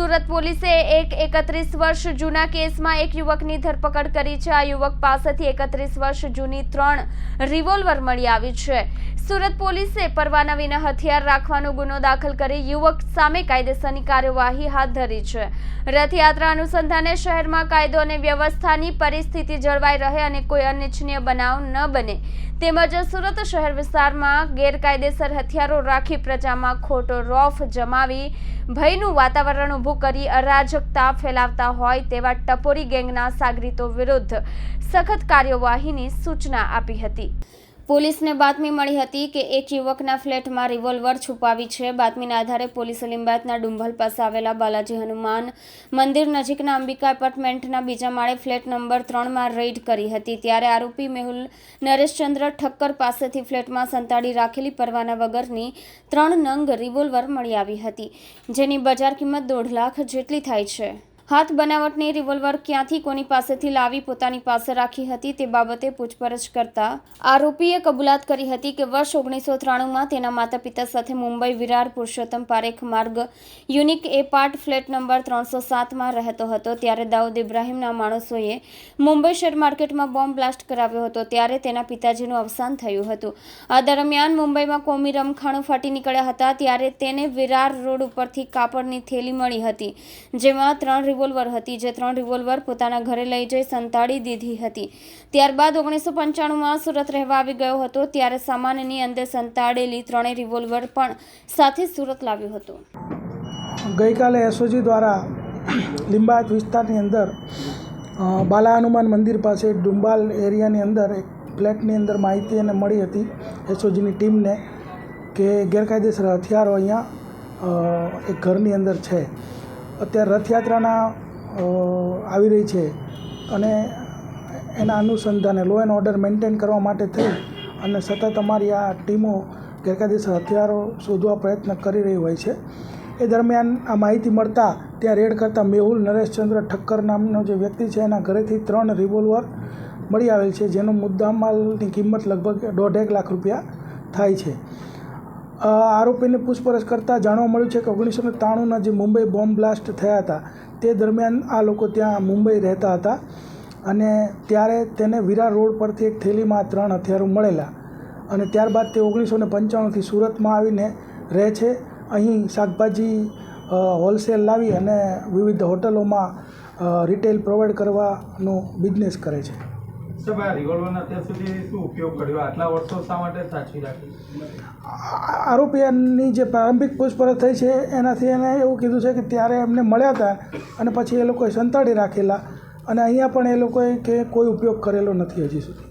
સુરત પોલીસે એક એકત્રીસ વર્ષ જૂના કેસમાં એક યુવકની ધરપકડ કરી છે. આ યુવક પાસેથી એકત્રીસ વર્ષ જૂની ત્રણ રિવોલ્વર મળી આવી છે. સુરત પોલીસે પરવાના વિના હથિયાર રાખવાનો ગુનો દાખલ કરી યુવક સામે કાયદેસરની કાર્યવાહી હાથ ધરી છે. રથયાત્રા અનુસંધાને શહેરમાં કાયદો અને વ્યવસ્થાની પરિસ્થિતિ જળવાઈ રહે અને કોઈ અનિચ્છનીય બનાવ ન બને. તેમજ સુરત શહેર વિસ્તારમાં ગેરકાયદેસર હથિયારો રાખી પ્રજામાં ખોટો રોફ જમાવી ભયનું વાતાવરણ ઊભું કરી અરાજકતા ફેલાવતા હોય તેવા ટપોરી ગેંગના સાગરીતો વિરુદ્ધ સખત કાર્યવાહીની સૂચના આપી હતી. પોલીસને બાતમી મળી હતી કે એક યુવકના ફ્લેટમાં રિવોલ્વર છુપાવી છે. બાતમીના આધારે પોલીસે લિંબાયતના ડુંભલ પાસે આવેલા બાલાજી હનુમાન મંદિર નજીકના અંબિકા એપાર્ટમેન્ટના બીજા માળે ફ્લેટ નંબર ત્રણમાં રેડ કરી હતી. ત્યારે આરોપી મેહુલ નરેશચંદ્ર ઠક્કર પાસેથી ફ્લેટમાં સંતાડી રાખેલી પરવાના વગરની ત્રણ નંગ રિવોલ્વર મળી આવી હતી, જેની બજાર કિંમત દોઢ લાખ જેટલી થાય છે. હાથ બનાવટની રિવોલ્વર ક્યાંથી કોની પાસેથી લાવી પોતાની પાસે રાખી હતી તે બાબતે પૂછપરછ કરતા આરોપીએ કબૂલાત કરી હતી કે વર્ષ ઓગણીસો ત્રાણુંમાં તેના માતા પિતા સાથે Mumbai Virar Purushottam Parekh Marg unique A part flat number ત્રણસો સાતમાં રહેતો હતો. ત્યારે દાઉદ ઇબ્રાહિમના માણસોએ મુંબઈ શેર માર્કેટમાં બોમ્બ બ્લાસ્ટ કરાવ્યો હતો. ત્યારે તેના પિતાજીનું અવસાન થયું હતું. આ દરમિયાન મુંબઈમાં કોમી રમખાણો ફાટી નીકળ્યા હતા. ત્યારે તેને વિરાર રોડ ઉપરથી કાપડની થેલી મળી હતી, જેમાં ત્રણ રિવોલ્વર હતી, જે ત્રણ રિવોલ્વર પોતાના ઘરે લઈ જઈ સંતાડી દીધી હતી. ત્યારબાદ ઓગણીસો પંચાણુંમાં સુરત રહેવા આવી ગયો હતો, ત્યારે સામાનની અંદર સંતાડેલી ત્રણેય રિવોલ્વર પણ સાથે સુરત લાવ્યો હતો. ગઈકાલે એસઓજી દ્વારા લિંબાયત વિસ્તારની અંદર બાલા હનુમાન મંદિર પાસે ડુંબાલ એરિયાની અંદર એક ફ્લેટની અંદર માહિતી એને મળી હતી એસઓજીની ટીમને કે ગેરકાયદેસર હથિયારો અહીંયા એક ઘરની અંદર છે. અત્યારે રથયાત્રાના આવી રહી છે અને એના અનુસંધાને લો એન્ડ ઓર્ડર મેન્ટેન કરવા માટે થઈ અને સતત અમારી આ ટીમો ગેરકાયદેસર હથિયારો શોધવા પ્રયત્ન કરી રહી હોય છે. એ દરમિયાન આ માહિતી મળતા ત્યાં રેડ કરતાં મેહુલ નરેશચંદ્ર ઠક્કર નામનો જે વ્યક્તિ છે એના ઘરેથી ત્રણ રિવોલ્વર મળી આવેલ છે, જેનો મુદ્દામાલની કિંમત લગભગ દોઢેક લાખ રૂપિયા થાય છે. આરોપીને પૂછપરછ કરતાં જાણવા મળ્યું છે કે ઓગણીસો ને ત્રાણુંના જે મુંબઈ બોમ્બ બ્લાસ્ટ થયા હતા, તે દરમિયાન આ લોકો ત્યાં મુંબઈ રહેતા હતા અને ત્યારે તેને વિરાર રોડ પરથી એક થેલીમાં ત્રણ હથિયારો મળેલા અને ત્યારબાદ તે ઓગણીસો ને પંચાણુંથી સુરતમાં આવીને રહે છે. અહીં શાકભાજી હોલસેલ લાવી અને વિવિધ હોટલોમાં રિટેલ પ્રોવાઈડ કરવાનો બિઝનેસ કરે છે. સાહેબ, આ રિવોલ્વરનો આરોપીની જે પ્રારંભિક પૂછપરછ થઈ છે, એનાથી એને એવું કીધું છે કે ત્યારે એમને મળ્યા હતા અને પછી એ લોકોએ સંતાડી રાખેલા. અને અહીંયા પણ એ લોકોએ કે કોઈ ઉપયોગ કરેલો નથી હજી સુધી.